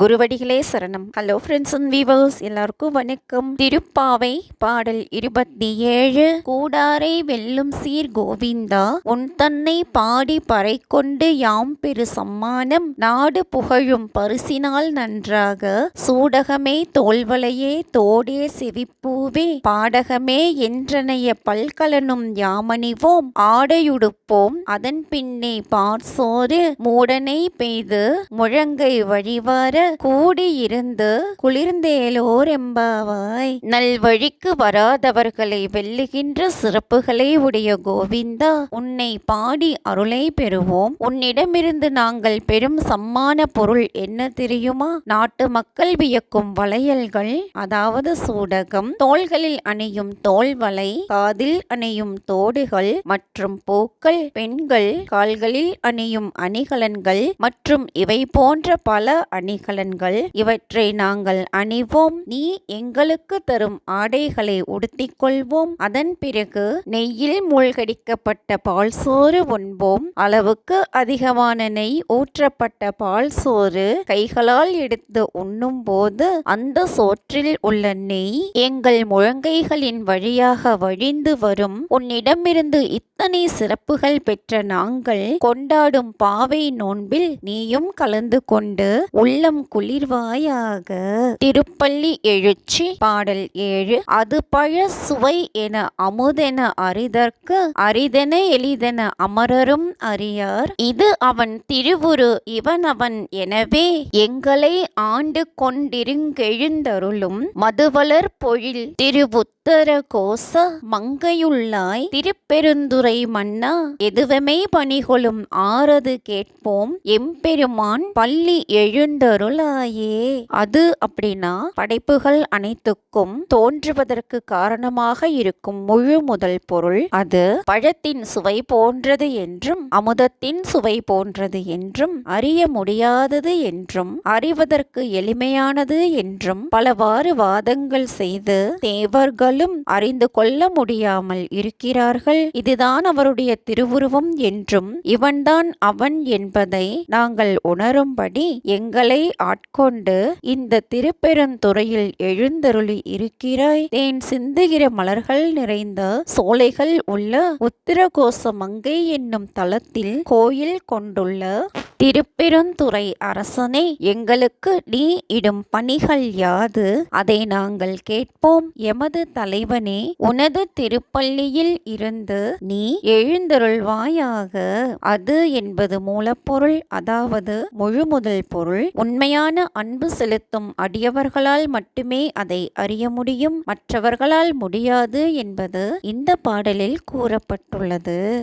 குருவடிகளே சரணம். Hello friends and viewers எல்லாருக்கும் வணக்கம். திருப்பாவை பாடல் இருபத்தி ஏழு. கூடாரை வெல்லும் சீர் கோவிந்தா உன் தன்னை பாடி பறை கொண்டு யாம் பெரு சம்மானம் நாடு புகழும் பரிசினால் நன்றாக. சூடகமே தோல்வளையே தோடே செவிப்பூவே. பாடகமே என்றனைய பல்கலனும் யாமணிவோம். ஆடையுடுப்போம் அதன் பின்னே பார்சோறு மூடனை பெய்து முழங்கை வழிவார கூடியிருந்து குளிர்ந்தேலோர் எம்பாவாய் நல்வழிக்கு வராதவர்களை வெல்லுகின்ற சிறப்புகளை உடைய கோவிந்தா உன்னை பாடி அருளை பெறுவோம். உன்னிடமிருந்து நாங்கள் பெரும் சம்மான பொருள் என்ன தெரியுமா? நாட்டு மக்கள் வியக்கும் வளையல்கள் அதாவது சூடகம். தோள்களில் அணியும் தோல்வளை காதில் அணியும் தோடுகள் மற்றும் பூக்கள் பெண்கள் கால்களில் அணியும் அணிகலன்கள் மற்றும் இவை போன்ற பல அணிகள் அணிகலன்கள் இவற்றை நாங்கள் அணிவோம். நீ எங்களுக்கு தரும் ஆடைகளை உடுத்திக் கொள்வோம் அதன் பிறகு நெய்யில் மூழ்கடிக்கப்பட்ட பால் சோறு உண்போம். அளவுக்கு அதிகமான நெய் ஊற்றப்பட்ட பால் சோறு கைகளால் எடுத்து உண்ணும் போது அந்த சோற்றில் உள்ள நெய் எங்கள் முழங்கைகளின் வழியாக வழிந்து வரும். உன்னிடமிருந்து இத்தனை சிறப்புகள் பெற்ற நாங்கள் கொண்டாடும் பாவை நோன்பில் நீயும் கலந்து கொண்டு உள்ளம் குளிர்வாயாக. திருப்பள்ளி எழுச்சி பாடல் ஏழு. அது பழ சுவை என அமுதென அறிதற்கு அரிதென எளிதென அமரரும் அறியார். இது அவன் திருவுரு இவன் அவன் எனவே எங்களை ஆண்டு கொண்டிருங்கெழுந்தருளும் மதுவளர் பொழில் திருவுத்தர கோச மங்கையுள்ளாய். திருப்பெருந்துரை மன்னா எதுவமே பணிகொளும் ஆறது கேட்போம். எம்பெருமான் பள்ளி எழுந்தருள் அருளாயே அது அப்படின்னா படைப்புகள் அனைத்துக்கும் தோன்றுவதற்கு காரணமாக இருக்கும் முழு முதல் பொருள். அது பழத்தின் சுவை போன்றது என்றும் அமுதத்தின் சுவை போன்றது என்றும் அறிய முடியாதது என்றும் அறிவதற்கு எளிமையானது என்றும் பலவாறு வாதங்கள் செய்து தேவர்களும் அறிந்து கொள்ள முடியாமல் இருக்கிறார்கள். இதுதான் அவருடைய திருவுருவம் என்றும் இவன்தான் அவன் என்பதை நாங்கள் உணரும்படி எங்களை ஆட்கொண்டு இந்த திருப்பெருந்துறையில் எழுந்தருளி இருக்கிறாய். தேன் சிந்துகிற மலர்கள் நிறைந்த சோலைகள் உள்ள உத்திரகோச மங்கை என்னும் தலத்தில் கோயில் கொண்டுள்ள திருப்பெருந்துறை அரசனே எங்களுக்கு நீ இடும் பணிகள் யாது? அதை நாங்கள் கேட்போம். எமது தலைவனே உனது திருப்பள்ளியில் இருந்து நீ எழுந்தருள்வாயாக. அது என்பது மூலப்பொருள் அதாவது முழுமுதல் பொருள். உண்மையான அன்பு செலுத்தும் அடியவர்களால் மட்டுமே அதை அறிய முடியும். மற்றவர்களால் முடியாது என்பது இந்த பாடலில் கூறப்பட்டுள்ளது.